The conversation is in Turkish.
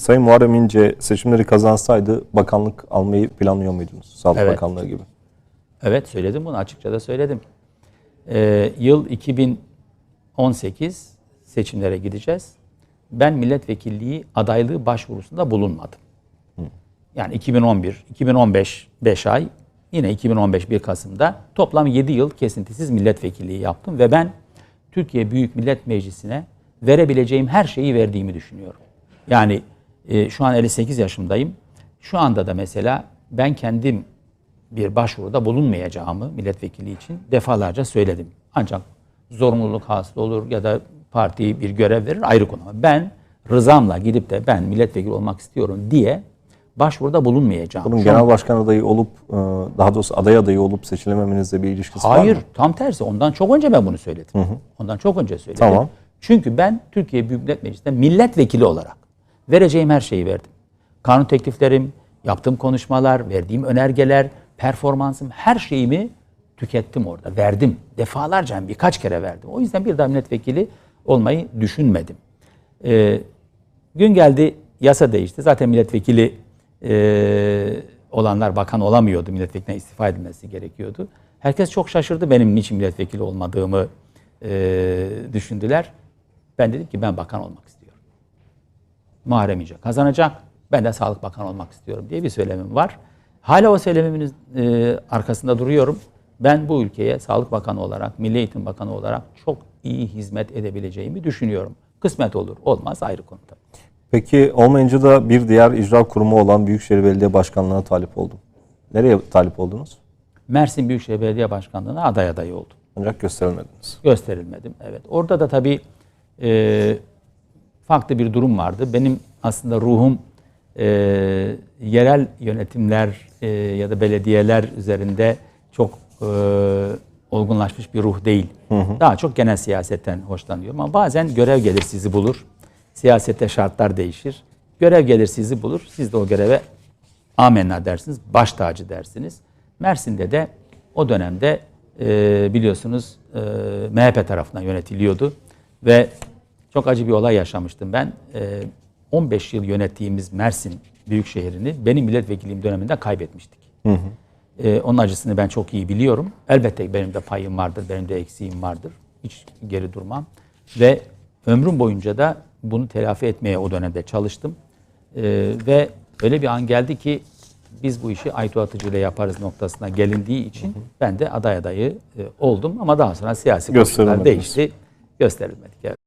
Sayın Muharrem İnce seçimleri kazansaydı bakanlık almayı planlıyor muydunuz? Sağlık Evet. Bakanlığı gibi. Evet söyledim bunu açıkça da söyledim. Ee, yıl 2018 seçimlere gideceğiz. Ben milletvekilliği adaylığı başvurusunda bulunmadım. Yani 2011, 2015 5 ay, yine 2015 1 Kasım'da toplam 7 yıl kesintisiz milletvekilliği yaptım ve ben Türkiye Büyük Millet Meclisi'ne verebileceğim her şeyi verdiğimi düşünüyorum. Yani e, şu an 58 yaşındayım. Şu anda da mesela ben kendim bir başvuruda bulunmayacağımı milletvekili için defalarca söyledim. Ancak zorunluluk hasıl olur ya da parti bir görev verir ayrı konu. Ben rızamla gidip de ben milletvekili olmak istiyorum diye başvuruda bulunmayacağım. Bunun Şu genel an- başkan adayı olup e, daha doğrusu aday adayı olup seçilememenizle bir ilişkisi var Hayır, mı? tam tersi. Ondan çok önce ben bunu söyledim. Ondan çok önce söyledim. Tamam. Çünkü ben Türkiye Büyük Millet Meclisi'nde milletvekili olarak vereceğim her şeyi verdim. Kanun tekliflerim, yaptığım konuşmalar, verdiğim önergeler, performansım, her şeyimi tükettim orada. Verdim. Defalarca birkaç kere verdim. O yüzden bir daha milletvekili olmayı düşünmedim. Ee, gün geldi yasa değişti. Zaten milletvekili e, olanlar bakan olamıyordu. Milletvekiline istifa edilmesi gerekiyordu. Herkes çok şaşırdı benim niçin milletvekili olmadığımı e, düşündüler. Ben dedim ki ben bakan olmak istiyorum. Muharrem İnce kazanacak. Ben de Sağlık Bakanı olmak istiyorum diye bir söylemim var. Hala o söylemimin e, arkasında duruyorum. Ben bu ülkeye Sağlık Bakanı olarak, Milli Eğitim Bakanı olarak çok iyi hizmet edebileceğimi düşünüyorum. Kısmet olur, olmaz ayrı konu tabii. Peki olmayınca da bir diğer icra kurumu olan Büyükşehir Belediye Başkanlığı'na talip oldum. Nereye talip oldunuz? Mersin Büyükşehir Belediye Başkanlığı'na aday adayı oldum. Ancak gösterilmediniz. gösterilmedim. Evet. Orada da tabii e, farklı bir durum vardı. Benim aslında ruhum e, yerel yönetimler e, ya da belediyeler üzerinde çok e, olgunlaşmış bir ruh değil. Daha çok genel siyasetten hoşlanıyorum. Ama bazen görev gelir sizi bulur. Siyasette şartlar değişir. Görev gelir sizi bulur. Siz de o göreve amenna dersiniz, baş tacı dersiniz. Mersin'de de o dönemde e, biliyorsunuz e, MHP tarafından yönetiliyordu ve çok acı bir olay yaşamıştım ben. E, 15 yıl yönettiğimiz Mersin Büyükşehir'ini benim milletvekilliğim döneminde kaybetmiştik. E, onun acısını ben çok iyi biliyorum. Elbette benim de payım vardır, benim de eksiğim vardır. Hiç geri durmam. Ve ömrüm boyunca da bunu telafi etmeye o dönemde çalıştım. E, ve öyle bir an geldi ki biz bu işi Aytu Atıcı ile yaparız noktasına gelindiği için ben de aday adayı e, oldum. Ama daha sonra siyasi koşullar değişti. Gösterilmedik. Evet.